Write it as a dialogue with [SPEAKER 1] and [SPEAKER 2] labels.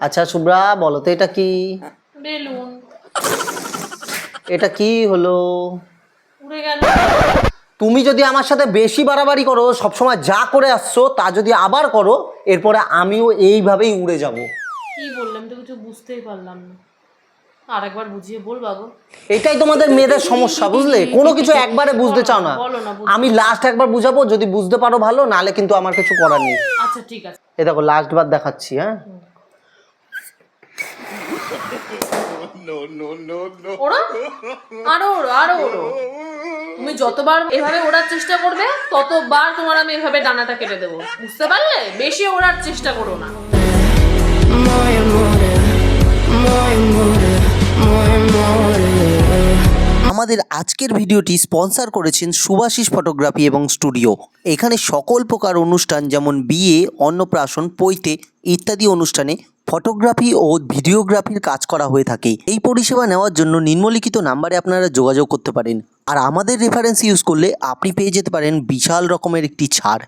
[SPEAKER 1] আচ্ছা শুভ্রা বলো তো এটা কি?
[SPEAKER 2] বেলুন।
[SPEAKER 1] এটা কি হলো?
[SPEAKER 2] উড়ে গেল।
[SPEAKER 1] তুমি যদি আমার সাথে বেশি বাড়াবাড়ি করো সবসময় যা করে আসছো তা যদি আবার করো এরপরে আমিও এইভাবেই উড়ে যাব।
[SPEAKER 2] কি বললাম তো কিছু বুঝতেই পারলাম না। আরেকবার বুঝিয়ে বল বাবু।
[SPEAKER 1] এটাই তোমাদের মেয়েদের সমস্যা বুঝলে? কোনো কিছু একবারে বুঝতে চাও না। আমি লাস্ট একবার বুঝাবো যদি বুঝতে পারো ভালো নালে কিন্তু আমার কিছু করার নেই।
[SPEAKER 2] আচ্ছা ঠিক আছে।
[SPEAKER 1] এ দেখো লাস্ট বার দেখাচ্ছি হ্যাঁ?
[SPEAKER 2] ওড়ো? আরও ওড়ো আরও ওড়ো। তুমি যতবার এভাবে ওড়ার চেষ্টা করবে ততবার তোমার আমি এভাবে ডানাটা কেটে দেবো। বুঝতে পারলে? বেশি ওড়ার চেষ্টা করো না.
[SPEAKER 1] আমাদের আজকের ভিডিওটি স্পন্সার করেছেন সুভাশিস ফটোগ্রাফি এবং স্টুডিও। এখানে সকল প্রকার অনুষ্ঠান যেমন বিয়ে অন্নপ্রাশন পৈতে ইত্যাদি অনুষ্ঠানে ফটোগ্রাফি ও ভিডিওগ্রাফির কাজ করা হয়ে থাকে। এই পরিষেবা নেওয়ার জন্য নিম্নলিখিত নাম্বারে আপনারা যোগাযোগ করতে পারেন। আর আমাদের রেফারেন্স ইউজ করলে আপনি পেয়ে যেতে পারেন বিশাল রকমের একটি ছাড়।